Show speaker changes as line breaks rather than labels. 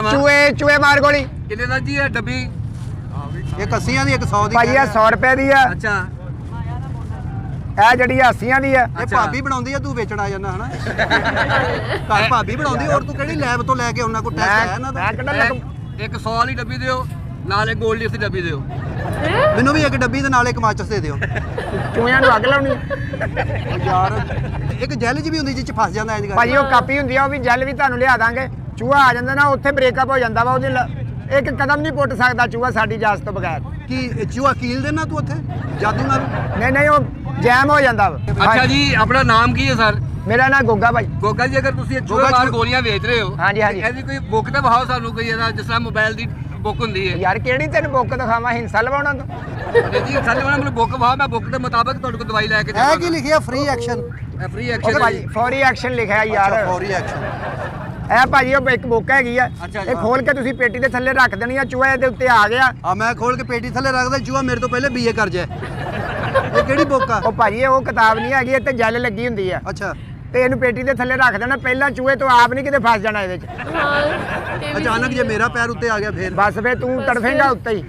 ਚੂਹੇ ਚੂਹੇ ਮਾਰ ਗੋਲੀ।
ਕਿੰਨੇ ਦਾ ਜੀ ਇਹ ਡੱਬੀ?
ਇੱਕ 80 ਦੀ ਇੱਕ 100 ਦੀ
ਭਾਜੀ ਇਹ 100 ਰੁਪਏ ਦੀ ਆ।
ਅੱਛਾ।
ਇਹ ਜਿਹੜੀ 80 ਦੀ ਆ।
ਇਹ
ਅੱਛਾ।
ਭਾਬੀ ਬਣਾਉਂਦੀ ਆ ਤੂੰ ਵੇਚਣ ਆ ਜਾਂਦਾ ਹਨਾ? ਘਰ ਭਾਬੀ ਬਣਾਉਂਦੀ ਔਰ ਤੂੰ ਕਿਹੜੀ ਲੈਬ ਤੋਂ ਲੈ ਕੇ ਉਹਨਾਂ ਕੋਲ ਟੈਸਟ ਆਇਆ
ਮੈਂ
ਇਹਨਾਂ ਦਾ?
ਮੈਂ ਕਿਹੜਾ ਲੱਗ
ਇਹ- ਇੱਕ 100 ਵਾਲੀ ਡੱਬੀ ਦਿਓ ਨਾਲੇ ਗੋਲਡ ਲਿਫਟ ਦੀ ਡੱਬੀ ਦਿਓ।
ਮੈਨੂੰ ਵੀ ਇੱਕ ਡੱਬੀ ਦੇ ਨਾਲ ਇੱਕ ਮਾਚਸ ਦੇ ਦਿਓ।
ਚੂਹਿਆਂ ਨੂੰ ਅੱਗ ਲਾਉਣੀ।
ਯਾਰ ਇੱਕ ਜੈਲ ਜੀ ਵੀ ਹੁੰਦੀ ਜਿਹ ਚ ਫਸ ਜਾਂਦਾ ਇੰਜ
ਭਾਜੀ ਉਹ ਕਾਪੀ ਹੁੰਦੀ ਆ ਉਹ ਵੀ ਜੈਲ ਵੀ ਤੁਹਾਨੂੰ ਲਿਆ ਦਾਂਗੇ। ਚੂਹਾ ਆ ਜਾਂਦਾ ਨਾ ਉੱਥੇ ਬ੍ਰੇਕਅਪ ਹੋ ਜਾਂਦਾ ਵਾ ਉਹਦੇ ਲ- ਇੱਕ ਕਦਮ ਨਹੀਂ ਪੁੱਟ ਸਕਦਾ ਚੂਹਾ ਸਾਡੀ ਇਜਾਜ਼ਤ ਤੋਂ ਬਗੈਰ।
ਕੀ ਚੂਹਾ ਕੀਲ ਦੇਣਾ ਤੂੰ ਉੱਥੇ? ਜਾਦੂ ਨਾਲ?
ਨਹੀਂ ਨਹੀਂ ਉਹ ਜੈਮ ਹੋ ਜਾਂਦਾ ਵਾ।
ਅੱਛਾ ਜੀ ਆਪਣਾ ਨਾਮ ਕੀ ਹੈ ਸਰ?
ਮੇਰਾ ਨਾਮ ਗੋਗਾ ਭਾਈ।
ਗੋਗਾ ਜੀ ਅਗਰ ਤੁਸੀਂ ਇਹ ਚੂਹੇ
ਗੋਗਾ
ਮਾਰ
ਚੂਹੇ-
ਗੋਲੀਆਂ ਵੇਚ ਰਹੇ ਹੋ
ਹਾਂਜੀ, ਹਾਂਜੀ।
ਤੇ ਇਹਦੀ ਕੋਈ ਬੁੱਕ ਤਾਂ ਵਿਖਾਓ ਸਾਨੂੰ ਕੋਈ ਇਹਦਾ ਜਿਸ ਤਰ੍ਹਾਂ ਮੋਬਾਈਲ ਦੀ ਬੁੱਕ ਹੁੰਦੀ ਹੈ।
ਯਾਰ ਕਿਹੜੀ ਤੈਨੂੰ ਬੁੱਕ ਦਿਖਾਵਾਂ ਹਿੰਸਾ ਲਵਾਉਣਾ ਤੂੰ?
ਤੇ ਜੀ ਸਾਡੇ ਵਾਲਾ ਮੈਨੂੰ ਬੁੱਕ ਵਿਖਾਓ ਮੈਂ ਬੁੱਕ ਦੇ ਮੁਤਾਬਕ ਤੁਹਾਡੇ ਕੋਲ ਦਵਾਈ ਲੈ ਕੇ
ਹੈ ਕੀ ਲਿਖਿਆ? ਫ੍ਰੀ ਐਕਸ਼ਨ
ਫ੍ਰੀ
ਉਹ
ਐਕਸ਼ਨ
ਭਾਜੀ ਫੌਰੀ ਐਕਸ਼ਨ ਲਿਖਿਆ ਯਾਰ।
ਫੌਰੀ ਐਕਸ਼ਨ
ਇਹ ਭਾਜੀ ਉਹ ਇੱਕ ਬੁੱਕ ਹੈਗੀ ਆ।
ਅੱਛਾ,
ਇਹ ਖੋਲ ਕੇ ਤੁਸੀਂ ਪੇਟੀ ਦੇ ਥੱਲੇ ਰੱਖ ਦੇਣੀ ਆ ਚੂਹਾ ਇਹਦੇ ਉੱਤੇ ਆ ਗਿਆ।
ਆ ਮੈਂ ਖੋਲ ਕੇ ਪੇਟੀ ਥੱਲੇ ਰੱਖਦਾ ਚੂਹਾ ਮੇਰੇ ਤੋਂ ਪਹਿਲੇ ਬੀਏ ਕਰ ਜਾਏ। ਇਹ ਕਿਹੜੀ ਬੁੱਕ ਆ?
ਉਹ ਭਾਜੀ ਇਹ ਉਹ ਕਿਤਾਬ ਨਹੀਂ ਹੈਗੀ ਇਹ ਤੇ ਜੈਲ ਲੱਗੀ ਹੁੰਦੀ ਆ।
ਅੱਛਾ।
ਤੇ ਇਹਨੂੰ ਪੇਟੀ ਦੇ ਥੱਲੇ ਰੱਖ ਦੇਣਾ ਪਹਿਲਾਂ ਚੂਹੇ ਤੋਂ ਆਪ ਨਹੀਂ ਕਿਤੇ ਫਸ ਜਾਣਾ ਇਹਦੇ ਚ।
ਹਾਂ ਇਹ ਵੀ
ਅਚਾਨਕ ਜੇ ਮੇਰਾ ਪੈਰ ਉੱਤੇ ਆ ਗਿਆ ਫੇਰ।
ਬਸ ਫੇ ਤੂੰ ਤੜਫੇਂਗਾ ਉੱਤੇ ਹੀ।